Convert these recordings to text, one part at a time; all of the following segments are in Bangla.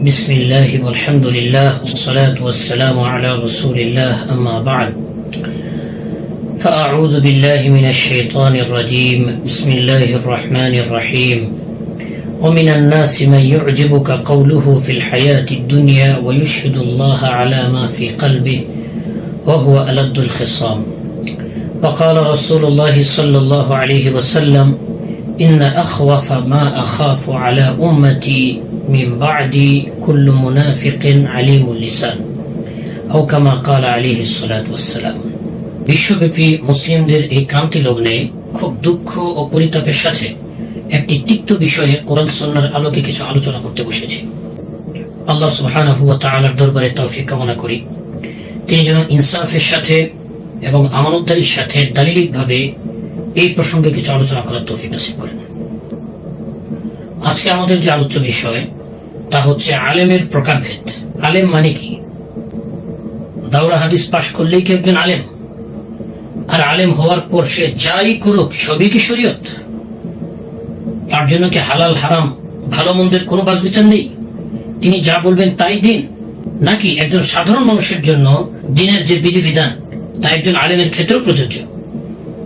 بسم الله والحمد لله والصلاة والسلام على رسول الله أما بعد. فأعوذ بالله من الشيطان الرجيم. بسم الله الرحمن الرحيم. ومن الناس من يعجبك قوله في الحياة الدنيا ويشهد الله على ما في قلبه وهو ألد الخصام. وقال رسول الله صلى الله عليه وسلم إن أخوف ما أخاف على أمتي من بعد كل منافق عليم اللسان أو كما قال عليه الصلاة والسلام বিশ্বব্যাপী মুসলিমদের এই ক্রান্তি লগ্নে খুব দুঃখ ও পরিতাপের সাথে একটি তিক্ত বিষয়ে কোরআন সন্ন্যার আলোকে কিছু আলোচনা করতে বসেছি আল্লাহ সুবহানাহু ওয়া তাআলার দরবারে তৌফিক কামনা করি তিনি যেন ইনসাফের সাথে এবং আমানতদারির সাথে দালিলিকভাবে এই প্রসঙ্গে কিছু আলোচনা করার তৌফিক নসিব করেন আজকে আমাদের যে আলোচ্য বিষয় তা হচ্ছে আলেমের প্রকারভেদ। আলেম মানে কি? দাওরা হাদিস পাশ করলেই কি একজন আলেম? আর আলেম হওয়ার পর সে যাই করুক, সবই কি শরীয়ত? তার জন্য কি হালাল, হারাম, ভালো, মন্দের কোনো বাস বিচার নেই? তিনি যা বলবেন তাই দিন? নাকি একজন সাধারণ মানুষের জন্য দিনের যে বিধিবিধান, তা একজন আলেমের ক্ষেত্রেও প্রযোজ্য?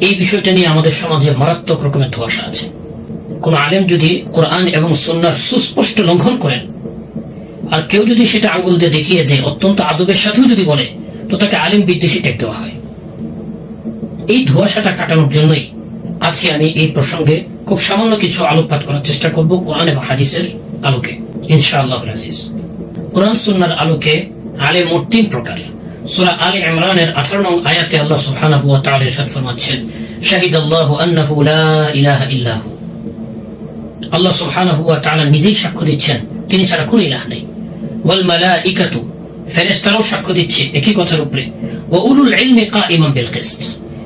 এই বিষয়টা নিয়ে আমাদের সমাজে মারাত্মক রকমের ধোয়াশা আছে। কোন আলেম যদি কোরআন এবং সন্ন্যার সুস্পষ্ট লঙ্ঘন করেন আর কেউ যদি সেটা আঙ্গুল দিয়ে দেখিয়ে দেয়, অত্যন্ত আদবের সাথেও যদি বলে, তো তাকে আলিম বিদ্বেষী টেক দেওয়া হয়। এই ধোয়াশাটা কাটানোর জন্যই আজকে আমি এই প্রসঙ্গে খুব সামান্য কিছু আলোকপাত করার চেষ্টা করব কোরআন এবং হাদিসের আলোকে। ইনশাআল্লাহ কোরআন সুন্নার আলোকে আলে মোট তিন প্রকার। সূরা আলে ইমরানের 18 নং আয়াতে আল্লাহ সুবহানাহু ওয়া তাআলা ইরশাদ ফরমাচ্ছেন শাহিদাল্লাহু আন্নাহু লা ইলাহা ইল্লাহু। আল্লাহ সুবহানাহু ওয়া তাআলা নিজেই সাক্ষ্য দিচ্ছেন, তিনি ছাড়া কোনো ইলাহ নেই। সাক্ষ্য দিচ্ছে একই কথার উপরে উলুল বিল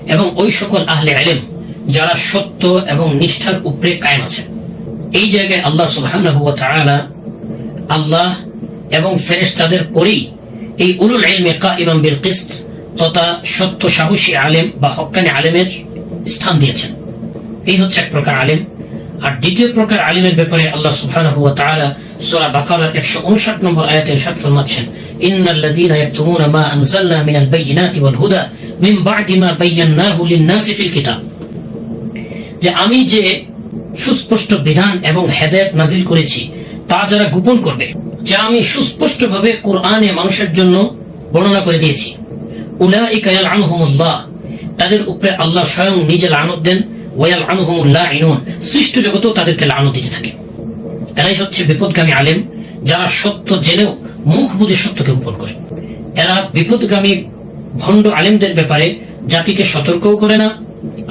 এবং ওই সকল আহলে যারা সত্য এবং নিষ্ঠার উপরে কায়েম আছেন। এই জায়গায় আল্লাহ সুবহানাহু আল্লাহ এবং ফেরেশতাদের পরেই এই উলুল ইলমি কাইমান বিল কিসত তথা সত্য সাহসী আলেম বা হক্কানি আলেমের স্থান দিয়েছেন। এই হচ্ছে এক প্রকার আলেম। আর দ্বিতীয় প্রকার আলিমের ব্যাপারে আল্লাহ 159 নম্বর ফরমাচ্ছেন আমি যে সুস্পষ্ট বিধান এবং হেদায়েত নাজিল করেছি, তা যারা গোপন করবে, যা আমি সুস্পষ্টভাবে কোরআনে মানুষের জন্য বর্ণনা করে দিয়েছি। উলাইকা তাদের উপরে আল্লাহ স্বয়ং নিজে লানত দেন ওয়াল ইনুন সৃষ্ট জগতেও তাদেরকে লানত দিতে থাকে। এরাই হচ্ছে বিপদগামী আলেম, যারা সত্য মুখ বুঝে সত্যকে করে। এরা বিপদগামী ভণ্ড আলেমদের ব্যাপারে জাতিকে সতর্কও করে না,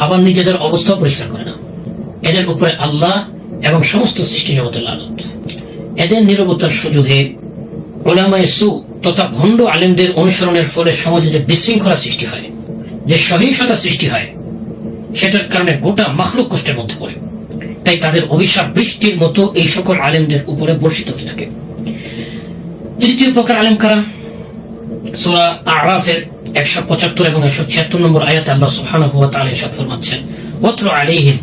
আবার নিজেদের অবস্থাও পরিষ্কার করে না। এদের উপরে আল্লাহ এবং সমস্ত সৃষ্টি জগতের লালত এদের নিরবতার সুযোগে ওলামায় সু তথা ভণ্ড আলেমদের অনুসরণের ফলে সমাজে যে বিশৃঙ্খলা সৃষ্টি হয়, যে সহিংসতা সৃষ্টি হয় সেটার কারণে গোটা মাখলুক কষ্টের মধ্যে পড়ে। তাই তাদের অভিশাপ বৃষ্টির মতো এই সকল আলেমদের উপরে বর্ষিত হতে থাকে। তৃতীয় প্রকার আলেম কারা? সোরা আরাফের একশো পঁচাত্তর এবং একশো ছিয়াত্তর নম্বর আয়াত আল্লাহ ওয়া তাআলা ইরশাদ ফরমাচ্ছেন, ওয়াত্র আলাইহিম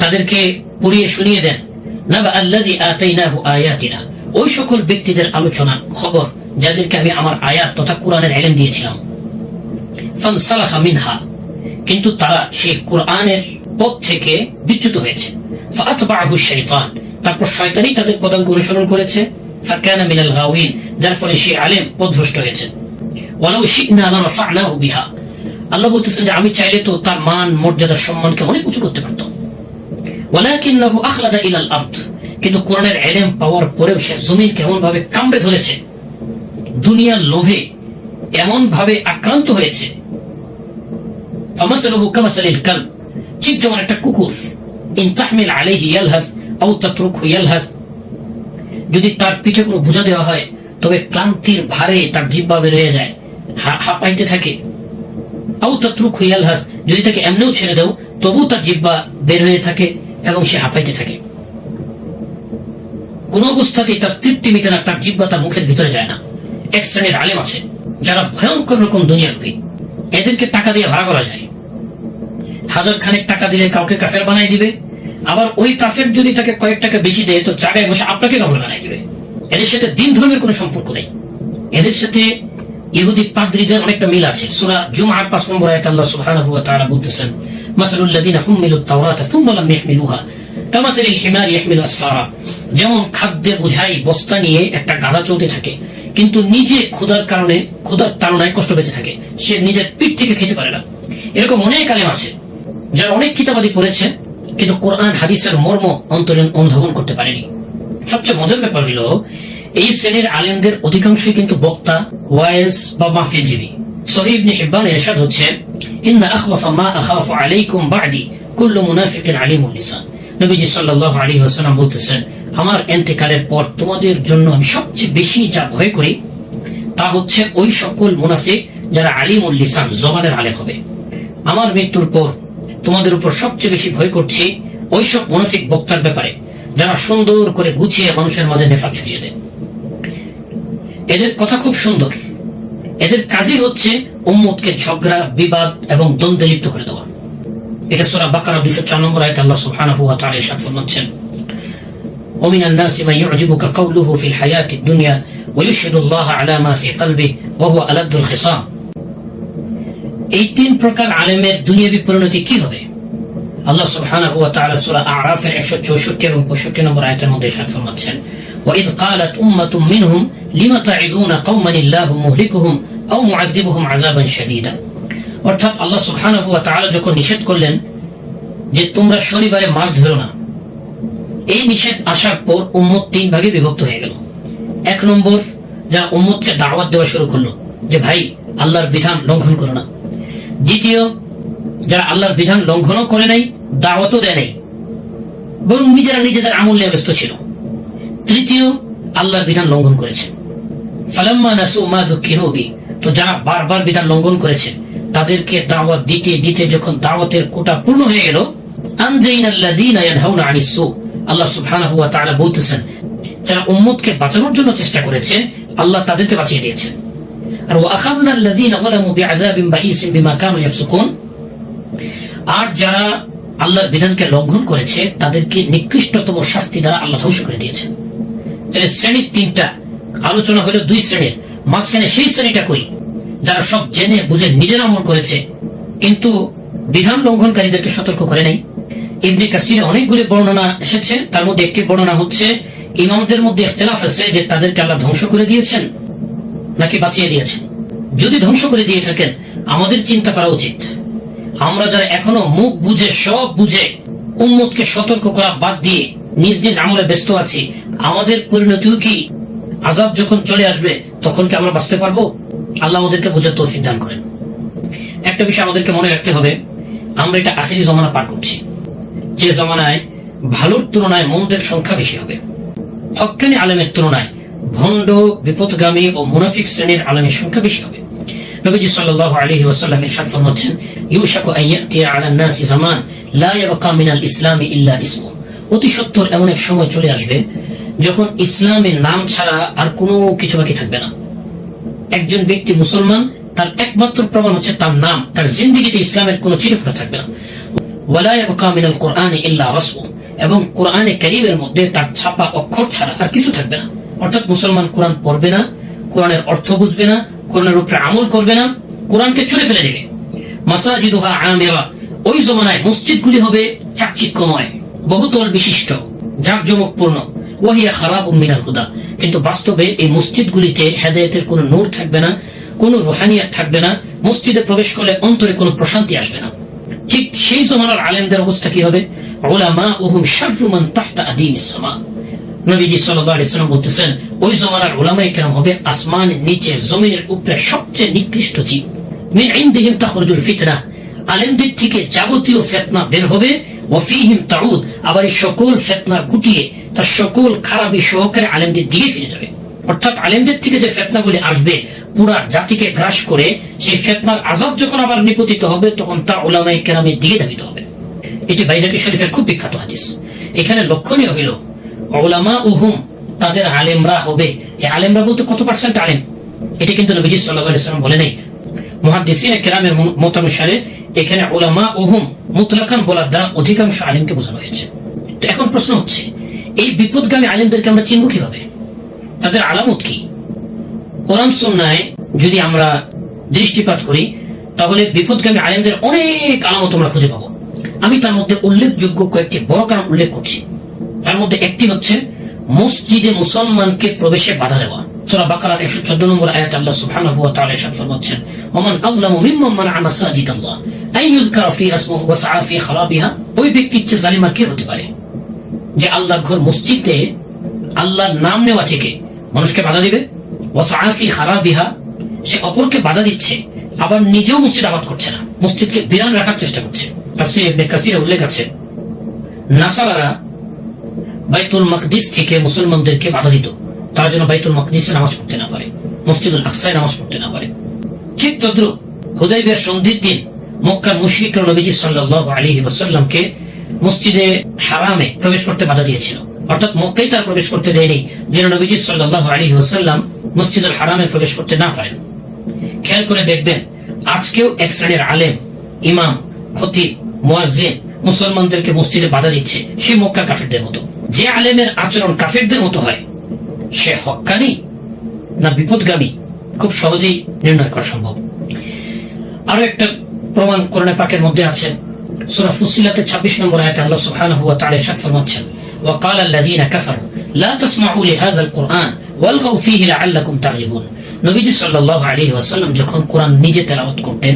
তাদেরকে পড়িয়ে শুনিয়ে দেন, নাবা আল্লাযী আতাইনাহু আয়াতিনা ওই সকল ব্যক্তিদের আলোচনা, খবর, যাদেরকে আমি আমার আয়াত তথা কোরআনের ইলম দিয়েছিলাম মিনহা কিন্তু তারা সেই কোরআনের পথ থেকে বিচ্যুত হয়েছে। ফাতবাহু তারপর শয়তানই তাদের পদাঙ্ক অনুসরণ করেছে। ফাকানা মিনাল যার ফলে সে আলেম পথভ্রষ্ট হয়েছে। ওয়ালাউ বিহা। আল্লাহ বলতেছেন যে, আমি চাইলে তো তার মান, মর্যাদা, সম্মানকে অনেক উঁচু করতে পারতাম। ওয়ালাকিন্নাহু আখলাদা ইলাল আরদ। কিন্তু কোরআনের ইলম পাওয়ার পরেও সে জমিন কেমন ভাবে কামড়ে ধরেছে, দুনিয়ার লোভে এমন ভাবে আক্রান্ত হয়েছে فمثله كمثل الكلب ঠিক যেমন একটা কুকুর ইন তাহমিল আলাইহি ইয়ালহাস আও তাতরুকহু ইয়ালহাস যদি তার পিঠে কোনো বোঝা দেওয়া হয় তবে ক্লান্তির ভারে তার জিহ্বা বের হয়ে যায় হা- হাঁপাইতে থাকে আও তাতরুকহু ইয়ালহাস যদি তাকে এমনিও ছেড়ে দাও তবু তার জিহ্বা বের হয়ে থাকে এবং সে হাঁপাইতে থাকে কোন অবস্থাতেই তার তৃপ্তি মিটে না তার জিহ্বা তার মুখের ভিতরে যায় না এক শ্রেণীর আলেম আছে যারা ভয়ঙ্কর রকম দুনিয়ার লোভী এদেরকে টাকা দিয়ে ভাড়া করা যায়। হাজার খানেক টাকা দিলে কাউকে কাফের বানাই দিবে। আবার ওই কাফের যদি তাকে কয়েক টাকা বেশি দেয়, তো জায়গায় বসে আপনাকে কাফের বানাই দিবে। এদের সাথে দিন ধর্মের কোনো সম্পর্ক নেই। এদের সাথে ইহুদি পাদ্রীদের অনেকটা মিল আছে। সূরা জুমআর 5 নম্বর আয়াতে আল্লাহ সুবহানাহু ওয়া তাআলা বলতেছেন মাসালুল লাযিনা হুমিলু তাওরাতা লাম ইয়াহমিলুহা কামাসালিল হিমার ইয়াহমিলু আসফারা। যেমন খাদ্যে বোঝাই বস্তা নিয়ে একটা গাধা চলতে থাকে কিন্তু নিজে ক্ষুধার কারণে, ক্ষুধার তাড়নায় কষ্ট পেতে থাকে। সে নিজের পিঠ থেকে খেতে পারে না। এরকম অনেক আলেম আছে, যারা অনেক কিতাবাদি পড়েছে, কিন্তু কোরআন হাদিসের মর্ম অন্তরে অনুধাবন করতে পারেনি। সবচেয়ে মজার ব্যাপার হলো, এই শ্রেণির আলেমদের অধিকাংশই কিন্তু বক্তা, ওয়াইজ বা মাহফিলজীবী। সহিব হিব্বান এরশাদ হচ্ছে, ইন্না আখওয়াফা মা আখাফু আলাইকুম বাদি, কুল্লু মুনাফিকিন আলিমুল লিসান নবীজি সাল্লাল্লাহু আলাইহি ওয়াসাল্লাম বলতেছেন আমার এন্তেকালের পর তোমাদের জন্য আমি সবচেয়ে বেশি যা ভয় করি, তা হচ্ছে ওই সকল মুনাফিক যারা আলিমুল লিসান, জবানের আলেম হবে। আমার মৃত্যুর পর তোমাদের উপর সবচেয়ে বেশি ভয় করছি ওই সব মুনাফিক বক্তার ব্যাপারে, যারা সুন্দর করে গুছিয়ে মানুষের মাঝে নেফাক ছড়িয়ে দেয়। এদের কথা খুব সুন্দর। এদের কাজই হচ্ছে উম্মতকে ঝগড়া, বিবাদ এবং দ্বন্দ্বে লিপ্ত করে দেওয়া। এটা সোরা বাকারা দুশো চার নম্বর আয়তে আল্লাহ সুবহানাহু ওয়া তাআলা ইরশাদ ফরমাচ্ছেন ومن الناس من يعجبك قوله في الحياة الدنيا ويشهد الله على ما في قلبه وهو ألد الخصام এই তিন প্রকার আলেমের দুনিয়াবি পরিণতি কি হবে আল্লাহ সুবহানাহু ওয়া তাআলা সূরা আরাফের 164 এবং 65 নম্বর আয়াতের মধ্যে ইরশাদ ফরমাচ্ছেন وإذ قالت أمة منهم لم تعظون قوما الله مهلكهم أو معذبهم عذابا شديدا অর্থাৎ আল্লাহ সুবহানাহু ওয়া তাআলা যখন নিষেধ করলেন যে তোমরা শনিবারে মাছ ধরো না এই নিষেধ আসার পর উম্মত তিন ভাগে বিভক্ত হয়ে গেল। এক নম্বর যারা উম্মতকে দাওয়াত দেওয়া শুরু করল যে, ভাই, আল্লাহর বিধান লঙ্ঘন করো না। দ্বিতীয়, যারা আল্লাহর বিধান লঙ্ঘনও করে নাই, দাওয়াতও দেয় নাই, বরং নিজেরা নিজেদের আমল নিয়ে ব্যস্ত ছিল। তৃতীয়, আল্লাহর বিধান লঙ্ঘন করেছে। ফালাম্মা নাসু মা দুঃখিরু বি, তো যারা বারবার বিধান লঙ্ঘন করেছে, তাদেরকে দাওয়াত দিতে দিতে যখন দাওয়াতের কোটা পূর্ণ হয়ে গেল, আনজাইনাল্লাযীনা ইয়ানহাউনা আনিস সু আল্লাহ সুবহানাহু ওয়া তাআলা বলতেছেন, যারা উম্মতকে বাঁচানোর জন্য চেষ্টা করেছে, আল্লাহ তাদেরকে বাঁচিয়ে দিয়েছেন। আর বাঈসিন বিমা কানু ইয়াফসুকুন, আর যারা আল্লাহর বিধানকে লঙ্ঘন করেছে, তাদেরকে নিকৃষ্টতম শাস্তি দ্বারা আল্লাহ ধ্বংস করে দিয়েছেন। তাহলে শ্রেণির তিনটা আলোচনা হলো দুই শ্রেণির। মাঝখানে সেই শ্রেণীটা কই? যারা সব জেনে বুঝে নিজের আমল করেছে, কিন্তু বিধান লঙ্ঘনকারীদেরকে সতর্ক করে নাই। ইবনে কাসিরে অনেকগুলি বর্ণনা এসেছে। তার মধ্যে একটি বর্ণনা হচ্ছে, ইমামদের মধ্যে ইখতিলাফ আছে যে তাদেরকে আল্লাহ ধ্বংস করে দিয়েছেন নাকি বাঁচিয়ে দিয়েছেন। যদি ধ্বংস করে দিয়ে থাকেন, আমাদের চিন্তা করা উচিত। আমরা যারা এখনও মুখ বুঝে, সব বুঝে, উম্মতকে সতর্ক করা বাদ দিয়ে নিজ নিজ আমলে ব্যস্ত আছি, আমাদের পরিণতিও কি? আজাব যখন চলে আসবে, তখন কি আমরা বাঁচতে পারব? আল্লাহ আমাদেরকে বোঝার তৌফিক দান করেন। একটা বিষয় আমাদেরকে মনে রাখতে হবে, আমরা এটা আখেরি জমানা পার করছি। যে জমানায় ভালোর তুলনায় মন্দের সংখ্যা বেশি হবে। হক্কানি আলেমের তুলনায় ভণ্ড, বিপদগামী ও মুনাফিক শ্রেণির আলেমের সংখ্যা বেশি হবে। নবীজি ফরমাচ্ছেন, ইউশাকু জামান, লা ইয়াবকা মিনাল ইসলামি ইল্লা ইসমু। অতি সত্বর এমন এক সময় চলে আসবে যখন ইসলামের নাম ছাড়া আর কোনো কিছু বাকি থাকবে না। একজন ব্যক্তি মুসলমান, তার একমাত্র প্রমাণ হচ্ছে তার নাম। তার জিন্দিগিতে ইসলামের কোনো চিরফোটা থাকবে না। এবং কোরআনে মধ্যে তার ছাপা অক্ষর ছাড়া আর কিছু থাকবে না। অর্থাৎ মুসলমান কোরআন পড়বে না, কোরআনের অর্থ বুঝবে না, কোরআনের উপরে আমল করবে না, কোরআনকে ছুড়ে ফেলে দেবে। মাসাজিদুহা ওই জমানায় মসজিদগুলি হবে চাকচিক্যময়, বহুতল বিশিষ্ট জাঁকজমকপূর্ণ ওয়াহিয়া খারাপ মিনাল হুদা। কিন্তু বাস্তবে এই মসজিদগুলিতে হেদায়েতের কোনো নূর থাকবে না, কোনো রোহানিয়াত থাকবে না, মসজিদে প্রবেশ করলে অন্তরে কোনো প্রশান্তি আসবে না। ঠিক সেই জমানার আলেমদের অবস্থা কি হবে? ওলামা তাহতা আদিম ইসলামা নবীজি বলতেছেন, ওই জমানার কেরাম হবে আসমানের নিচে জমিনের উপরে সবচেয়ে নিকৃষ্ট জীব। মিন তাখরুজুল ফিতনা। আলেমদের থেকে যাবতীয় ফিতনা বের হবে। ওয়াফিহিম তাউদ। আবার এই সকল ফিতনা গুটিয়ে তার সকল খারাপি সহকারে আলেমদের দিকে ফিরে যাবে। অর্থাৎ আলেমদের থেকে যে ফেতনাগুলি আসবে, পুরা জাতিকে গ্রাস করে, সেই ফেতনার আজাব যখন আবার নিপতিত হবে, তখন তা ওলামাই কেরামের দিকে ধাবিত হবে। এটি বাইরাকি শরীফের খুব বিখ্যাত হাদিস। এখানে লক্ষণীয় হইল ওলামা উহুম তাদের আলেমরা হবে। এই আলেমরা বলতে কত পার্সেন্ট আলেম? এটি কিন্তু নবীজি সাল্লাহ ইসলাম বলে নেই। মহাদিসিন কেরামের মতানুসারে এখানে ওলামা ওহুম মুতলাকান বলার দ্বারা অধিকাংশ আলেমকে বোঝানো হয়েছে। তো এখন প্রশ্ন হচ্ছে, এই বিপদগামী আলেমদেরকে আমরা চিনব কীভাবে? তাদের আলামত কি? কোরআন যদি আমরা দৃষ্টিপাত করি, তাহলে বিপদগামী আলেমদের অনেক আলামত আমরা খুঁজে পাবো। আমি তার মধ্যে উল্লেখযোগ্য কয়েকটি বড় কারণ উল্লেখ করছি। তার মধ্যে একটি হচ্ছে মসজিদে মুসলমানকে প্রবেশে বাধা দেওয়া। বাকারার 114 নম্বর আয়াত আল্লাহ সুবহানাহু ওয়া তাআলা ইরশাদ ফরমাচ্ছেন, ওমান মিম্মান আন ইযকারা ফি ওয়া সাআ ফি খারাবিহা ওই কে হতে পারে? যে আল্লাহর ঘর মসজিদে আল্লাহর নাম নেওয়া থেকে মানুষকে বাধা দিবে? ওয়া সাআ ফি খারাবিহা, সে অপরকে বাধা দিচ্ছে, আবার নিজেও মসজিদ আবাদ করছে না, মসজিদকে বিরান রাখার চেষ্টা করছে। ইবনে উল্লেখ আছে, নাসারারা বাইতুল মকদিস থেকে মুসলমানদেরকে বাধা দিত। তারা যেন বাইতুল মকদিসে নামাজ পড়তে না পারে, মসজিদুল আকসায় নামাজ পড়তে না পারে। ঠিক তদ্রুপ হুদাইবের সন্ধির দিন মক্কার মুশরিক নবীজি সাল্লাল্লাহু আলাইহি ওয়াসাল্লামকে মসজিদে হারামে প্রবেশ করতে বাধা দিয়েছিল। অর্থাৎ মক্কায় তার প্রবেশ করতে দেয়নি, যেন নবীজি সাল্লাল্লাহু আলাইহি ওয়াসাল্লাম মসজিদুল হারামে প্রবেশ করতে না পারেন। খেয়াল করে দেখবেন, আজকেও এক শ্রেণির আলেম, ইমাম, খতিব, মুয়াজ্জিন মুসলমানদেরকে মসজিদে বাধা দিচ্ছে সে মক্কা কাফেরদের মতো। যে আলেমের আচরণ কাফেরদের মতো হয়, সে হক্কানি না বিপদগামী, খুব সহজেই নির্ণয় করা সম্ভব। আরও একটা প্রমাণ কোরআনে পাকের মধ্যে আছে। সূরা ফুসিলাতে 26 নম্বর আয়াতে আল্লাহ সুবহানাহু ওয়া তাআলা ইরশাদ ফরমাচ্ছেন وقال الذين كفروا لا تسمعوا لهذا القرآن والغوا فيه لعلكم تغلبون নবীজি সাল্লাল্লাহু আলাইহি ওয়াসাল্লাম যখন কোরআন নিজে তেলাওয়াত করতেন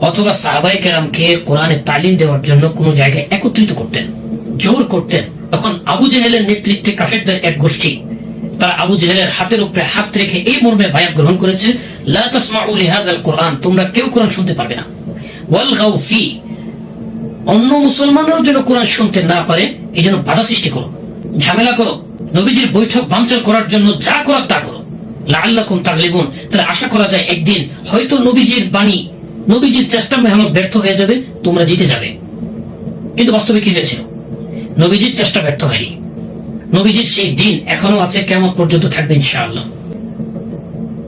অথবা সাহাবায়ে কেরামকে কোরআনের তালিম দেওয়ার জন্য কোনো জায়গায় একত্রিত করতেন জোর করতেন তখন আবু জেহেলের নেতৃত্বে কাফেরদের এক গোষ্ঠী তারা আবু জেহেলের হাতের উপরে হাত রেখে এই মর্মে বায়াত গ্রহণ করেছে লা তাসমাউ লিহাদাল কোরআন তোমরা কেউ কোরআন শুনতে পারবে না ওয়াল গাউ ফি অন্য মুসলমানরাও যেন কোরআন শুনতে না পারে এই জন্য বাধা সৃষ্টি করো। ঝামেলা করো। নবীজির বৈঠক বাঞ্চাল করার জন্য যা করার তা করো। লাল্লাকুম তাগলিবুন। তাহলে আশা করা যায় একদিন হয়তো নবীজির বাণী, নবীজির চেষ্টা মেহনত ব্যর্থ হয়ে যাবে, তোমরা জিতে যাবে। কিন্তু বাস্তবে কি হয়েছিল? নবীজির চেষ্টা ব্যর্থ হয়নি। নবীজির সেই দিন এখনও আছে, কেমন পর্যন্ত থাকবে ইনশাআল্লাহ।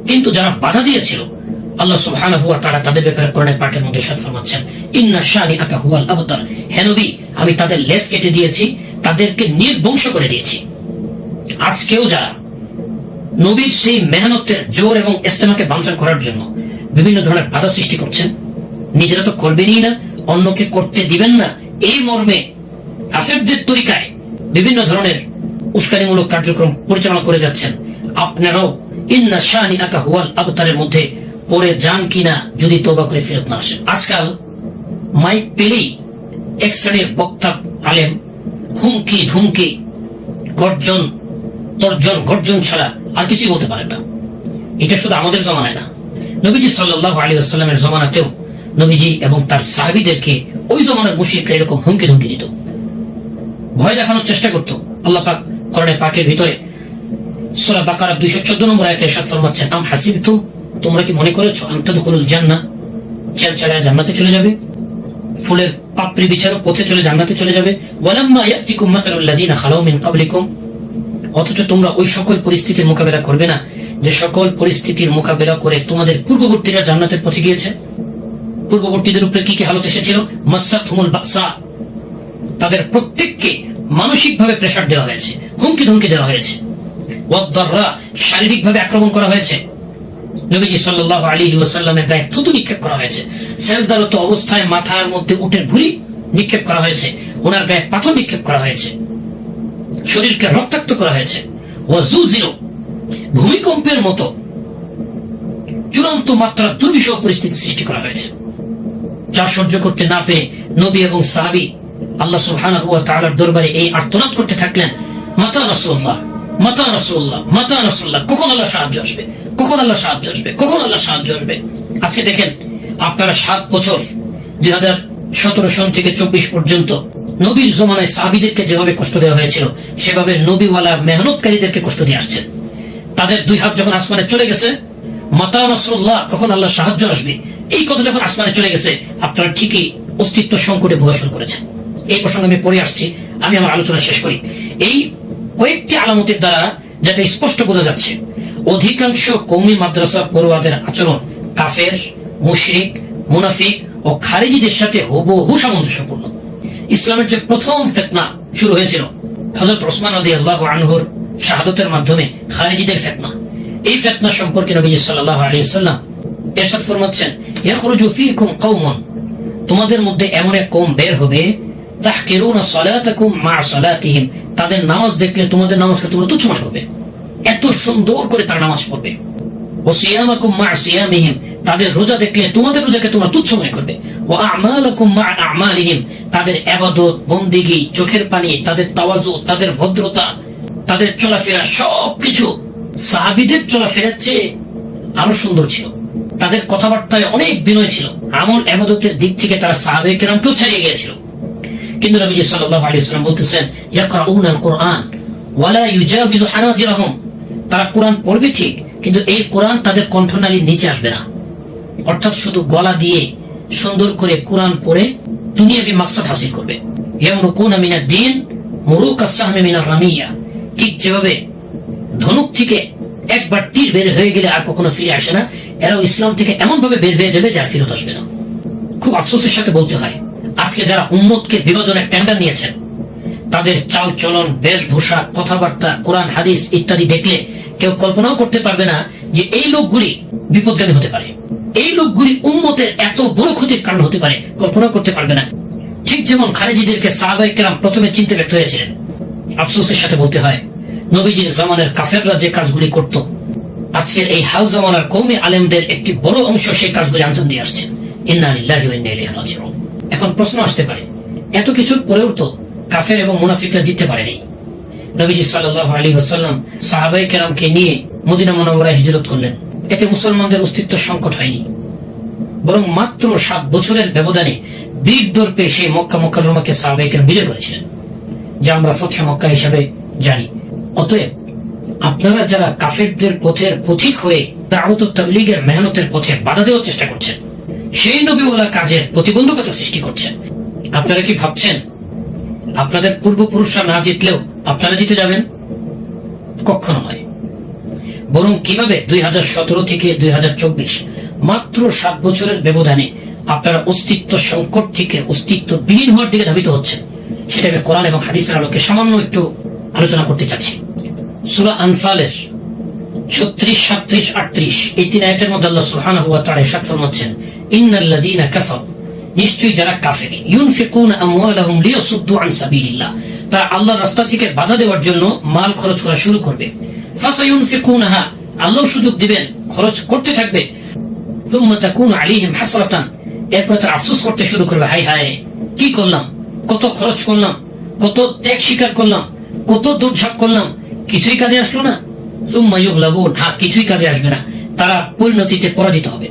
কিন্তু যারা বাধা দিয়েছিল আল্লাহ সুবহানাহু ওয়া তাআলা তাদের ব্যাপারে পাকের মধ্যে ইরশাদ ফরমাচ্ছেন। ইন্না হুয়াল আবতার। হে নবী, আমি তাদের লেজ কেটে দিয়েছি, তাদেরকে নির্বংশ করে দিয়েছি। আজকেও যারা নবীর সেই মেহনতের জোর এবং ইস্তেমাকে বাঞ্ছন করার জন্য বিভিন্ন ধরনের বাধা সৃষ্টি করছেন, নিজেরা তো করবেনই না, অন্যকে করতে দিবেন না, এই মর্মে কাফেরদের তরিকায় বিভিন্ন ধরনের উস্কানিমূলক কার্যক্রম পরিচালনা করে যাচ্ছেন। আপনারাও ইন্না শানি আকা হুয়াল আবতারের মধ্যে পড়ে যান কিনা যদি তোবা করে ফেরত না আসেন। আজকাল মাইক পেলেই এক শ্রেণির বক্তা আলেম হুমকি ধুমকি গর্জন তর্জন গর্জন ছাড়া আর কিছুই বলতে পারে না। এটা শুধু আমাদের জমানায় না। নবীজি সাল্লাহ আলী আসসালামের জমানাতেও নবীজি এবং তার সাহাবিদেরকে ওই জমানার মুশিকরা এরকম হুমকি ধুমকি দিত। ভয় দেখানোর চেষ্টা করত। আল্লাহ পাক কোরআনে পাকের ভিতরে সূরা বাকারা 214 নম্বর আয়াতে ইরশাদ ফরমাচ্ছেন আম হাসিবতুম তোমরা কি মনে করেছ? করেছ আন্তাদখুলুল জান্নাহ চেল চালায় জান্নাতে চলে যাবে। ফুলের পাপড়ি বিছানো পথে চলে জান্নাতে চলে যাবে। অথচ তোমরা ওই সকল পরিস্থিতির মোকাবেলা করবে না। যে সকল পরিস্থিতির মোকাবেলা করে তোমাদের পূর্ববর্তীরা জান্নাতের পথে গিয়েছে। পূর্ববর্তীদের উপরে কি কি হালত এসেছিল? তাদের প্রত্যেককে মানসিকভাবে প্রেশার দেওয়া হয়েছে হুমকি ধুমকি দেওয়া হয়েছে। ওয়াদ্দাররা শারীরিকভাবে আক্রমণ করা হয়েছে। নবীজি সাল্লাহ আলী ওয়াসাল্লামের গায়ে থুতু নিক্ষেপ করা হয়েছে। সেজদারত অবস্থায় মাথার মধ্যে উটের ভুড়ি নিক্ষেপ করা হয়েছে। ওনার গায়ে পাথর নিক্ষেপ করা হয়েছে। শরীরকে রক্তাক্ত করা হয়েছে। ওয়াজুজিরো ভূমিকম্পের মতো চূড়ান্ত মাত্রা দুর্বিষহ পরিস্থিতি সৃষ্টি করা হয়েছে। যা সহ্য করতে না পেরে নবী এবং সাহাবি আল্লাহ তাআলার দরবারে এই আর্তনাদ করতে থাকলেন, মাতা রাসূলুল্লাহ মাতা রাসূলুল্লাহ মাতা রাসূলুল্লাহ, কখন আল্লাহ সাহায্য আসবে? কখন আল্লাহ সাহায্য আসবে? কখন আল্লাহ সাহায্য আসবে? আজকে দেখেন, আপনারা সাত বছর, দুই হাজার সতেরো সন থেকে চব্বিশ পর্যন্ত নবীর জমানায় সাহাবিদেরকে যেভাবে কষ্ট দেওয়া হয়েছিল, সেভাবে নবীওয়ালা মেহনতকারীদেরকে কষ্ট দিয়ে আসছেন তাদের দুই হাত যখন আসমানে চলে গেছে, মাতা নসরুল্লাহ, কখন আল্লাহ সাহায্য আসবে? এই কথা যখন আসমানে চলে গেছে, আপনারা ঠিকই অস্তিত্ব সংকটে ভোগা শুরু করেছেন। এই প্রসঙ্গে আমি পড়ে আসছি, আমি আমার আলোচনা শেষ করি। এই কয়েকটি আলামতের দ্বারা যেটা স্পষ্ট বোঝা যাচ্ছে অধিকাংশ কৌমি মাদ্রাসা পড়ুয়াদের আচরণ কাফের, মুশরিক, মুনাফিক ও খারিজিদের সাথে হুবহু সামঞ্জস্যপূর্ণ। ইসলামের যে প্রথম ফেতনা শুরু হয়েছিল হজরত ওসমান আদি আল্লাহ আনহুর শাহাদতের মাধ্যমে খারিজিদের ফেতনা। এই ফেতনা সম্পর্কে নবীজি সাল্লাল্লাহু আলাইহি ওয়াসাল্লাম এরশাদ ফরমাচ্ছেন, ইয়াখরুজু কওমুন তোমাদের মধ্যে এমন এক কওম বের হবে, তাহকিরুনা সালাতাকুম মা সালাতিহিম তাদের নামাজ দেখলে তোমাদের নামাজকে তোমরা তুচ্ছ মনে করবে এত সুন্দর করে তারা নামাজ পড়বে। ও সিয়ামাকুম মা সিয়ামিহিম, তাদের রোজা দেখলে তোমাদের রোজাকে তোমরা তুচ্ছ মনে করবে। ও আমালাকুম মা আমালিহিম, তাদের আবাদত, বন্দিগি, চোখের পানি, তাদের তাওয়াজু, তাদের ভদ্রতা, তাদের চলাফেরা সবকিছু সাহাবিদের চলাফেরার চেয়ে আরও সুন্দর ছিল। তাদের কথাবার্তায় অনেক বিনয় ছিল। আমল আবাদতের দিক থেকে তারা সাহাবে কেরামকেও ছাড়িয়ে গিয়েছিল। কিন্তু নবীজি সাল্লাল্লাহু আলাইহি ওয়াসাল্লাম বলতেছেন, ইয়াকরাউনা আল কোরআন ওয়ালা ইউজাবিজু হানাজিরাহুম। তারা কোরআন পড়বে ঠিক, কিন্তু এই কোরআন তাদের কণ্ঠনালীর নিচে আসবে না। অর্থাৎ শুধু গলা দিয়ে সুন্দর করে কোরআন পড়ে দুনিয়াবি মাকসাদ হাসিল করবে। ঠিক যেভাবে ধনুক থেকে একবার তীর বের হয়ে গেলে আর কখনো ফিরে আসে না, এরাও ইসলাম থেকে এমন ভাবে বের হয়ে যাবে যার ফেরত আসবে না। খুব আফসোসের সাথে বলতে হয়, আজকে যারা উম্মতকে বিভাজনের টেন্ডার নিয়েছেন তাদের চাল চলন বেশভূষা, কথাবার্তা, কোরআন, হাদিস ইত্যাদি দেখলে কেউ কল্পনাও করতে পারবে না যে এই লোকগুলি বিপদগামী হতে পারে। এই লোকগুলি উম্মতের এত বড় ক্ষতির কারণ হতে পারে কল্পনা করতে পারবে না। ঠিক যেমন খারেজিদেরকে সাহাবাই কেরাম প্রথমে চিনতে ব্যর্থ হয়েছিলেন। আফসোসের সাথে বলতে হয়, নবীজির জামানের কাফেররা যে কাজগুলি করত, আজকের এই হাল জামানার কৌমি আলেমদের একটি বড় অংশ সেই কাজগুলি আঞ্জাম দিয়ে আসছে। এখন প্রশ্ন আসতে পারে, এত কিছুর পরেও তো কাফের এবং মুনাফিকরা জিততে পারেনি। নবীজি সাল্লাল্লাহু আলাইহি ওয়াসাল্লাম সাহাবায়ে কেরামকে নিয়ে মদিনা মুনাওয়ারায় হিজরত করলেন। এতে মুসলমানদের অস্তিত্ব সংকট হয়নি। বরং মাত্র সাত বছরের ব্যবধানে বীর দর্পে সেই মক্কা মক্কারমাকে সাহাবায়ে কেরাম বিজয় করেছিলেন, যা আমরা ফতে মক্কা হিসাবে জানি। অতএব আপনারা যারা কাফেরদের পথের পথিক হয়ে দাওয়াত তাবলীগের মেহনতের পথে বাধা দেওয়ার চেষ্টা করছেন, সেই নবীওয়ালা কাজের প্রতিবন্ধকতা সৃষ্টি করছেন। আপনারা কি ভাবছেন আপনাদের পূর্বপুরুষরা না জিতলেও আপনারা জিতে যাবেন? কখনো নয়। বরং কীভাবে দুই হাজার সতেরো থেকে দুই মাত্র সাত বছরের ব্যবধানে আপনারা অস্তিত্ব সংকট থেকে অস্তিত্ব বিলীন হওয়ার দিকে ধাবিত হচ্ছে সেটা আমি কোরআন এবং হাদিসের আলোকে সামান্য একটু আলোচনা করতে চাচ্ছি। সুরা আনফালের ছত্রিশ সাত্রিশ আটত্রিশ, এই তিন আয়তের মধ্যে আল্লাহ সুহান হুয়া তার এসাদ ফরমাচ্ছেন, ইন্নাল্লাযীনা কাফার নিশ্চয়ই যারা কাফের। ইউনফিকুন আমওয়ালাহুম লিয়াসুদ্দু আন তারা রাস্তা থেকে বাধা দেওয়ার জন্য মাল খরচ করা শুরু করবে। আল্লাহ সুযোগ দিবেন, খরচ করতে থাকবে। হাসরাতান। এরপর তারা আফসোস করতে শুরু করবে হাই হাই কি করলাম? কত খরচ করলাম? কত ত্যাগ স্বীকার করলাম? কত দৌড়ঝাঁপ করলাম? কিছুই কাজে আসলো না। সুম্মা ইউগলাবুন হ্যাঁ কিছুই কাজে আসবে না। তারা পরিণতিতে পরাজিত হবে।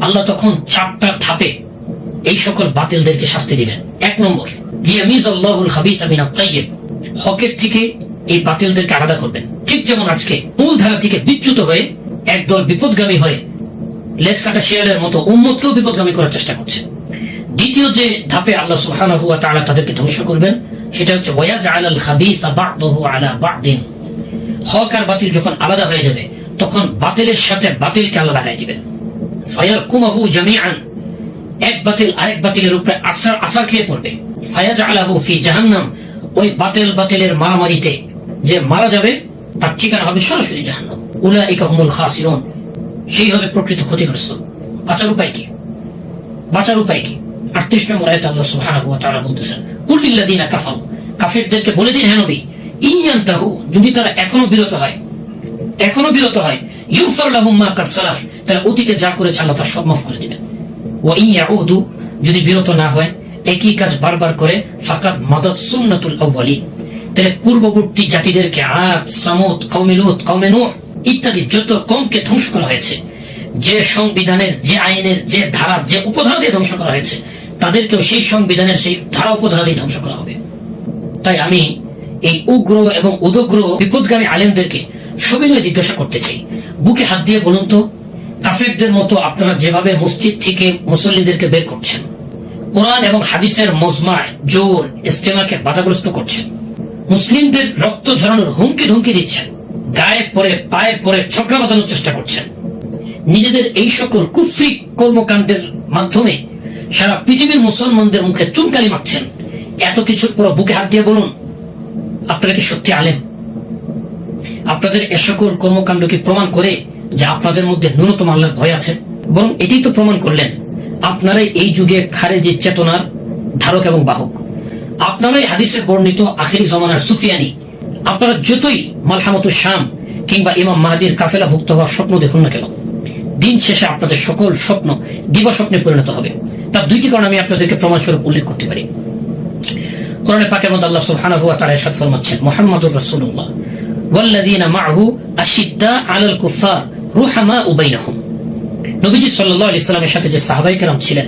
আল্লাহ তখন চারটা ধাপে এই সকল বাতিলদেরকে শাস্তি দিবেন। এক নম্বর লিয়ামিজ আল্লাহুল খাবিথা মিন আত-তাইয়্যিব হকের থেকে এই বাতিলদেরকে আলাদা করবেন। ঠিক যেমন আজকে মূল ধারা থেকে বিচ্যুত হয়ে একদল বিপদগামী হয়ে লেজ কাটা শিয়ালের মতো উম্মতকেও বিপদগামী করার চেষ্টা করছে। দ্বিতীয় যে ধাপে আল্লাহ সুবহানাহু ওয়া তাআলা তাদেরকে ধ্বংস করবেন, সেটা হচ্ছে ওয়ায়াজআল আল বা'দাহু আলা বা'দিন। হক আর বাতিল যখন আলাদা হয়ে যাবে, তখন বাতিলের সাথে বাতিলকে আলাদা লাগাই দিবেন। এক বাতিল আরেক বাতিলের উপরে আসার আসার খেয়ে পড়বে। ফি জাহান্নাম। ওই বাতিল বাতিলের মারামারিতে যে মারা যাবে, তার ঠিকানা হবে সরাসরি জাহান্নাম। উলাইকা হুমুল খাসিরুন। সেই হবে প্রকৃত ক্ষতিগ্রস্ত। বাঁচার উপায় কি? বাঁচার উপায় কি? আটত্রিশ নম্বর আয়তে আল্লাহ ওয়া তাআলা বলতেছেন, কুল লিল্লাযিনা কাফারু। কাফিরদেরকে বলে দিন হ্যাঁ নবী যদি তারা এখনও বিরত হয়, এখনও বিরত হয় ইউফার লাহুম মা কাদ সালাফ। তারা অতীতে যা করেছে আল্লাহ তার সব মাফ করে দিবেন। ওয়া ইয়াউদু, যদি বিরত না হয়, একই কাজ বারবার করে, ফাকাদ মাদাত সুন্নাতুল আউয়ালিন। তাহলে পূর্ববর্তী জাতিদেরকে আদ, সামুদ, কওমে লূত, কওমে ইত্যাদি যত কমকে ধ্বংস করা হয়েছে, যে সংবিধানের, যে আইনের, যে ধারা, যে উপধারা দিয়ে ধ্বংস করা হয়েছে, তাদেরকেও সেই সংবিধানের সেই ধারা উপধারা দিয়ে ধ্বংস করা হবে। তাই আমি এই উগ্র এবং উদগ্র, বিপদগামী আলেমদেরকে সবিনয় জিজ্ঞাসা করতে চাই। বুকে হাত দিয়ে বলুন তো কাফেরদের মতো আপনারা যেভাবে মসজিদ থেকে মুসল্লিদেরকে বের করছেন, কোরআন এবং হাদিসের মজমায় জোর ইস্তেমাকে বাধাগ্রস্ত করছেন, মুসলিমদের রক্ত ঝরানোর হুমকি ধুমকি দিচ্ছেন গায়ে পরে পায়ে পরে ছকরা বাঁধানোর চেষ্টা করছেন। নিজেদের এই সকল কুফরি কর্মকাণ্ডের মাধ্যমে সারা পৃথিবীর মুসলমানদের মুখে চুনকালি মারছেন। এত কিছুর পুরো বুকে হাত দিয়ে বলুন, আপনারা কি সত্যি আলেন আপনাদের এ সকল কর্মকাণ্ড কি প্রমাণ করে যে আপনাদের মধ্যে ন্যূনতম আল্লাহর ভয় আছে, বরং এটাই তো প্রমাণ করলেন, আপনারাই এই যুগে খারেজি চেতনার ধারক এবং বাহক। আপনারাই হাদিসে বর্ণিত আখিরি জমানার সুফিয়ানি। আপনারা যতই মালহামতুল শাম কিংবা ইমাম মাহাদির কাফেলা ভুক্ত হওয়ার স্বপ্ন দেখুন না কেন? দিন শেষে আপনাদের সকল স্বপ্ন, দিবা স্বপ্নে পরিণত হবে। তার দুইটি কারণ আমি আপনাদেরকে প্রমাণস্বরূপ উল্লেখ করতে পারি। কোরআনে পাকের মধ্যে আল্লাহ সুবহানাহু ওয়া তাআলা ইরশাদ ফরমাচ্ছেন, মুহাম্মাদুর রাসূলুল্লাহ। ওয়াল্লাযীনা মাআহু আশিদ্দা আলাল কুফার রুহামাউ বাইনাহুম নবীজি সাথে যে সাহাবায়ে কেরাম ছিলেন,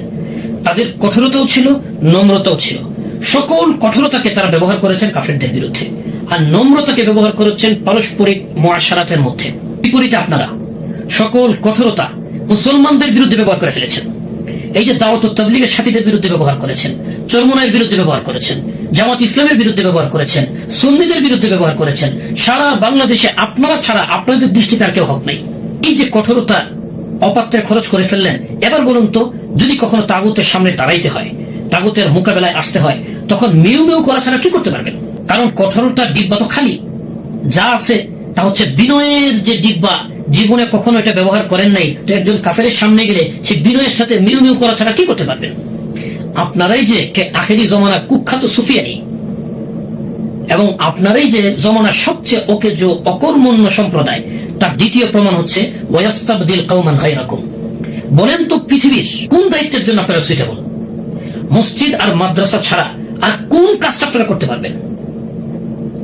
তাদের কঠোরতাও ছিল, নম্রতাও ছিল। সকল কঠোরতাকে তারা ব্যবহার করেছেন কাফেরদের বিরুদ্ধে। আর নম্রতাকে ব্যবহার করেছেন পারস্পরিক মুআশারাতের মধ্যে। বিপরীতে আপনারা সকল কঠোরতা মুসলমানদের বিরুদ্ধে ব্যবহার করে ফেলেছেন। এই যে দাওয়াত তবলিগের সাথীদের বিরুদ্ধে ব্যবহার করেছেন চরমনায়ের বিরুদ্ধে ব্যবহার করেছেন, জামাত ইসলামের বিরুদ্ধে ব্যবহার করেছেন, সুন্নিদের বিরুদ্ধে ব্যবহার করেছেন, সারা বাংলাদেশে আপনারা ছাড়া আপনাদের দৃষ্টিতে আর কেউ হক নাই। এই যে কঠোরতা অপাত্রে খরচ করে ফেললেন, এবার বলুন তো, যদি কখনো তাগুতের সামনে দাঁড়াইতে হয়, তাগুতের মোকাবেলায় আসতে হয়, তখন মিউ মিউ করা ছাড়া কি করতে পারবেন? কারণ কঠোরতার ডিব্বা তো খালি। যা আছে, তা হচ্ছে বিনয়ের যে ডিব্বা। জীবনে কখনো এটা ব্যবহার করেন নাই, তো একজন কাফেরের সামনে গেলে সে বিনয়ের সাথে মিউ মিউ করা ছাড়া কি করতে পারবেন? আপনারাই যে আখেরি জমানা কুখ্যাত সুফিয়ানি, এবং আপনারাই যে জমানার সবচেয়ে অকেজ অকর্মণ্য সম্প্রদায় তার দ্বিতীয় প্রমাণ হচ্ছে ওয়াস্তাবদিল কৌমান গায়রাকুম। বলেন তো পৃথিবীর কোন দায়িত্বের জন্য আপনারা সুইটেবল মসজিদ আর মাদ্রাসা ছাড়া আর কোন কাজটা আপনারা করতে পারবেন?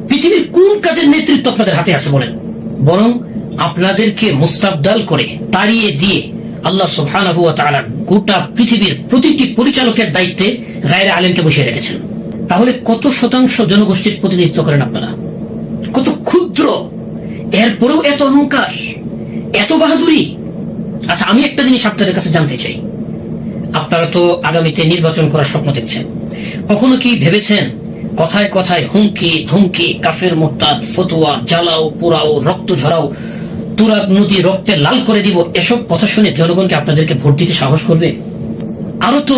পৃথিবীর কোন কাজের নেতৃত্ব আপনাদের হাতে আছে বলেন? বরং আপনাদেরকে মুস্তাবদাল করে তাড়িয়ে দিয়ে আল্লাহ সুবহানাহু ওয়া তাআলা গোটা পৃথিবীর প্রতিটি পরিচালকের দায়িত্বে গায়রে আলেমকে বসিয়ে রেখেছেন। তাহলে কত শতাংশ জনগোষ্ঠীর প্রতিনিধিত্ব করেন আপনারা? কত এরপরেও এত অহংকার, এত বাহাদুরি। আচ্ছা আমি একটা জিনিস আপনাদের কাছে জানতে চাই। আপনারা তো আগামীতে নির্বাচন করার স্বপ্ন দেখছেন। কখনো কি ভেবেছেন কথায় কথায় হুমকি, ধুমকি, কাফের মোরতাদ, ফতুয়া, জ্বালাও, পোড়াও, রক্ত ঝরাও, তুরাগ নদী রক্তে লাল করে দিব, এসব কথা শুনে জনগণকে আপনাদেরকে ভোট দিতে সাহস করবে? আরও তো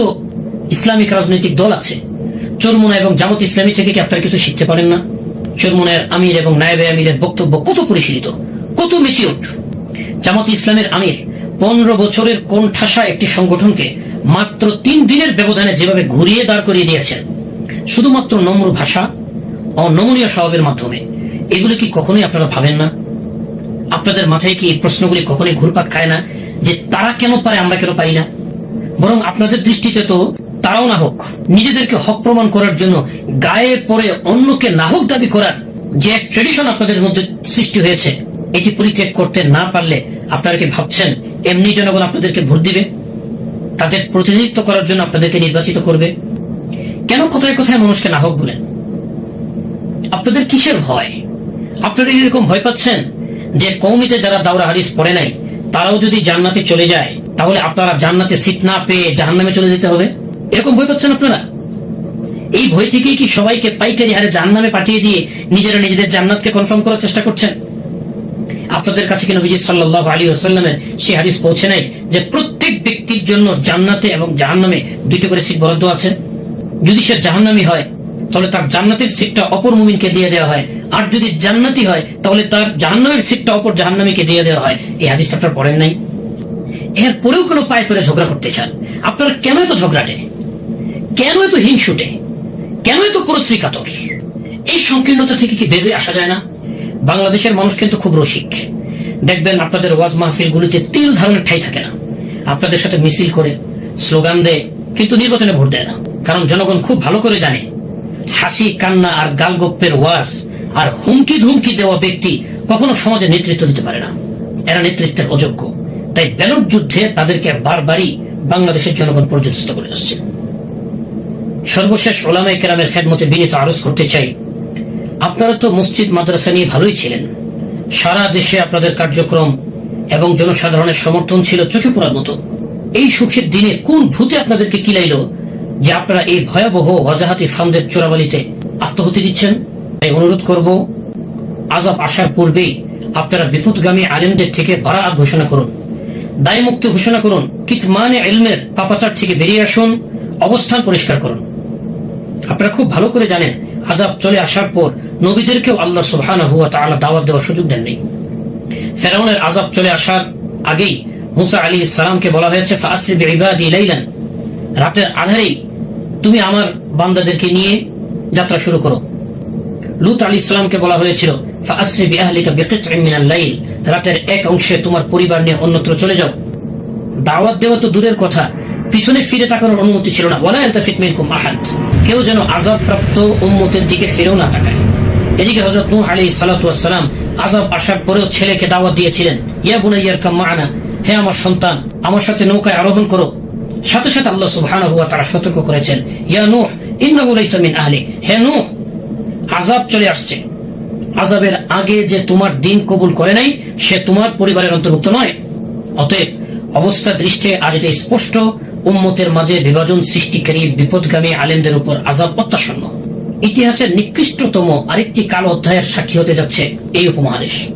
ইসলামিক রাজনৈতিক দল আছে। চরমুনা এবং জামাত ইসলামী থেকে কি আপনারা কিছু শিখতে পারেন না? চরমুনার আমির এবং নায়েবে আমিরের বক্তব্য কত পরিশীলিত? কত মেচিউর জামাত ইসলামের আমির পনেরো বছরের কোণঠাসা একটি সংগঠনকে মাত্র তিন দিনের ব্যবধানে যেভাবে ঘুরিয়ে দাঁড় করিয়ে দিয়েছেন, শুধুমাত্র নম্র ভাষা ও নমনীয় স্বভাবের মাধ্যমে, এগুলো কি কখনোই আপনারা ভাবেন না? আপনাদের মাথায় কি এই প্রশ্নগুলি কখনোই ঘুরপাক খায় না যে তারা কেন পারে, আমরা কেন পারি না? বরং আপনাদের দৃষ্টিতে তো তারাও না হোক, নিজেদেরকে হক প্রমাণ করার জন্য গায়ে পড়ে অন্যকে না হোক দাবি করার যে এক ট্রেডিশন আপনাদের মধ্যে সৃষ্টি হয়েছে, এটি পরিত্যাগ করতে না পারলে আপনারা কি ভাবছেন, এমনি জনগণ আপনাদেরকে ভোট দিবে? তাদের প্রতিনিধিত্ব করার জন্য আপনাদেরকে নির্বাচিত করবে? কেন কোথায় কোথায় মানুষকে না হোক বলেন? আপনাদের কিসের ভয়? আপনারা এরকম ভয় পাচ্ছেন যে কৌমিতে যারা দাওরা হারিস পড়ে নাই, তারাও যদি জান্নাতে চলে যায়, তাহলে আপনারা জান্নাতে সিট না পেয়ে জাহান্নামে চলে যেতে হবে? এরকম ভয় পাচ্ছেন আপনারা? এই ভয় থেকেই কি সবাইকে পাইকারি হারে জাহান্নামে পাঠিয়ে দিয়ে নিজেরা নিজেদের জান্নাতকে কনফার্ম করার চেষ্টা করছেন? আপনাদের কাছে কি নবীজি সাল্লাহ আলী আসাল্লামের সেই হাদিস পৌঁছে নাই যে প্রত্যেক ব্যক্তির জন্য জান্নাতে এবং জাহান্নামে দুইটি করে সিট বরাদ্দ আছে? যদি সে জাহান্নামি হয়, তাহলে তার জান্নাতের সিটটা অপর মুমিনকে দিয়ে দেওয়া হয়। আর যদি জান্নাতি হয়, তাহলে তার জাহান্নামের সিটটা অপর জাহান্নামীকে দিয়ে দেওয়া হয়। এই হাদিসটা আপনার পড়েন নাই? এর পরেও কোনো পায়ে করে ঝগড়া করতে চান? আপনারা কেন এত ঝগড়াটে? কেন এত হিংসুটে কেন এত পরশ্রী কাতর এই সংকীর্ণতা থেকে কি বেরিয়ে আসা যায় না? বাংলাদেশের মানুষ কিন্তু খুব রসিক। দেখবেন আপনাদের ওয়াজ মাহফিলগুলিতে তিল ধারণের ঠাই থাকে না। আপনাদের সাথে মিছিল করে স্লোগান দেয়, কিন্তু নির্বাচনে ভোট দেয় না। কারণ জনগণ খুব ভালো করে জানে, হাসি, কান্না আর গালগপ্পের ওয়াজ আর হুমকি ধুমকি দেওয়া ব্যক্তি কখনো সমাজে নেতৃত্ব দিতে পারে না। এরা নেতৃত্বের অযোগ্য। তাই ব্যালট যুদ্ধে তাদেরকে বারবারই বাংলাদেশের জনগণ পর্যদস্ত করে আসছে। সর্বশেষ ওলামাই কেরামের খেদমতে বিনীত আরজ করতে চাই। আপনারা তো মসজিদ, মাদ্রাসা নিয়ে ভালোই ছিলেন। সারা দেশে আপনাদের কার্যক্রম এবং জনসাধারণের সমর্থন ছিল চোখে পড়ার মতো। এই সুখের দিনে কোন ভূতে আপনাদেরকে কিলাইল যে আপনারা এই ভয়াবহ অজাহাতি ফান্দের চোরাবালিতে আত্মহতি দিচ্ছেন? তাই অনুরোধ করব, আজাব আসার পূর্বেই আপনারা বিপদগামী আলেমদের থেকে বাড়া ঘোষণা করুন। দায়মুক্ত ঘোষণা করুন। কিতমানে এলমের পাপাচার থেকে বেরিয়ে আসুন। অবস্থান পরিষ্কার করুন। আপনারা খুব ভালো করে জানেন আজাব চলে আসার পর নবীদেরকেও আল্লাহ সুবহানাহু ওয়া তাআলা দাওয়াত দেওয়ার সুযোগ দেননি। ফেরাউনের আজাব চলে আসার আগেই মুসা আলী ইসলামকে বলা হয়েছে রাতের আধারেই তুমি আমার বান্দাদেরকে নিয়ে যাত্রা শুরু করো। লুত আলী ইসলামকে বলা হয়েছিল রাতের এক অংশে তোমার পরিবার নিয়ে অন্যত্র চলে যাও। দাওয়াত দেওয়া তো দূরের কথা পিছনে ফিরে তাকানোর অনুমতি ছিল না। ওয়ালা ইয়ালতাফিত মিনকুম আহাদ। কেউ যেন আযাবপ্রাপ্ত উম্মতের দিকে ফিরেও না তাকায়। এদিকে হযরত নূহ আলাইহিস সালাতু ওয়াস সালাম আযাব আসার পরেও ছেলেকে দাওয়াত দিয়েছিলেন, ইয়া বুনাইয়ার কাম মা'ানা, হে আমার সন্তান, আমার সাথে নৌকায় আরোহণ করো। সাথে সাথে আল্লাহ সুবহানাহু ওয়া তাআলা সতর্ক করেছেন, ইয়া নূহ, ইন্নাহু লাইসা মিন আহলি হে নূহ, আযাব চলে আসছে। আযাবের আগে যে তোমার দিন কবুল করে নাই, সে তোমার পরিবারের অন্তর্ভুক্ত নয়। অতএব অবস্থা দৃষ্টে আজ এটা স্পষ্ট উম্মতের মাঝে বিভাজন সৃষ্টিকারী বিপদগামী আলেমদের উপর আজাব অত্যাসন্ন ইতিহাসের নিকৃষ্টতম আরেকটি কাল অধ্যায়ের সাক্ষী হতে যাচ্ছে এই উপমহাদেশ।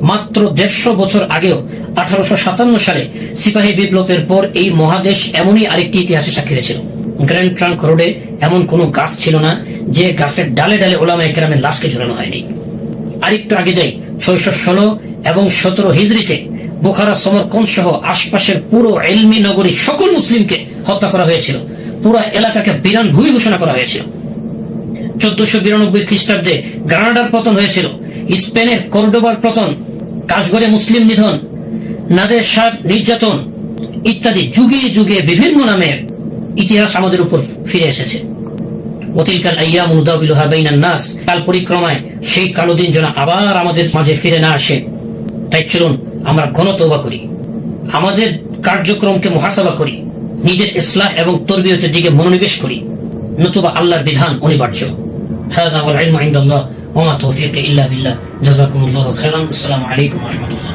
মাত্র দেড়শো বছর আগেও আঠারোশো সাতান্ন সালে সিপাহী বিপ্লবের পর এই মহাদেশ এমনই আরেকটি ইতিহাসে সাক্ষী হয়েছিল। গ্র্যান্ড ট্রাঙ্ক রোডে এমন কোনো গাছ ছিল না যে গাছের ডালে ডালে ওলামা একরামের লাশকে ঝুলানো হয়নি। আরেকটু আগে যাই, ছয়শো ষোলো এবং সতেরো হিজড়িতে বোখারা সমরকন সহ আশপাশের পুরো এলমি নগরী সকল মুসলিমকে হত্যা করা হয়েছিল। পুরো এলাকাকে বিরান ভূমি ঘোষণা করা হয়েছিল। চোদ্দশো বিরানব্বই খ্রিস্টাব্দে গ্রানাডার পতন হয়েছিল। স্পেনের কর্ডোবার পতন কাজগরে মুসলিম নিধন, নাদের শাহ নির্যাতন ইত্যাদি যুগে যুগে বিভিন্ন নামে ইতিহাস আমাদের উপর ফিরে এসেছে। অতিলকাল আইয়াম উদাবিলুহা বাইনান নাস, কাল পরিক্রমায় সেই কালো দিন যেন আবার আমাদের মাঝে ফিরে না আসে। তাই চলুন আমরা ঘন তৌবা করি আমাদের কার্যক্রমকে মহাসাবা করি নিজের ইসলাহ এবং তরবিয়তের দিকে মনোনিবেশ করি নতুবা আল্লাহর বিধান অনিবার্য هذا والعلم عند الله وما توفيقي إلا بالله جزاكم الله خيرا السلام عليكم ورحمة الله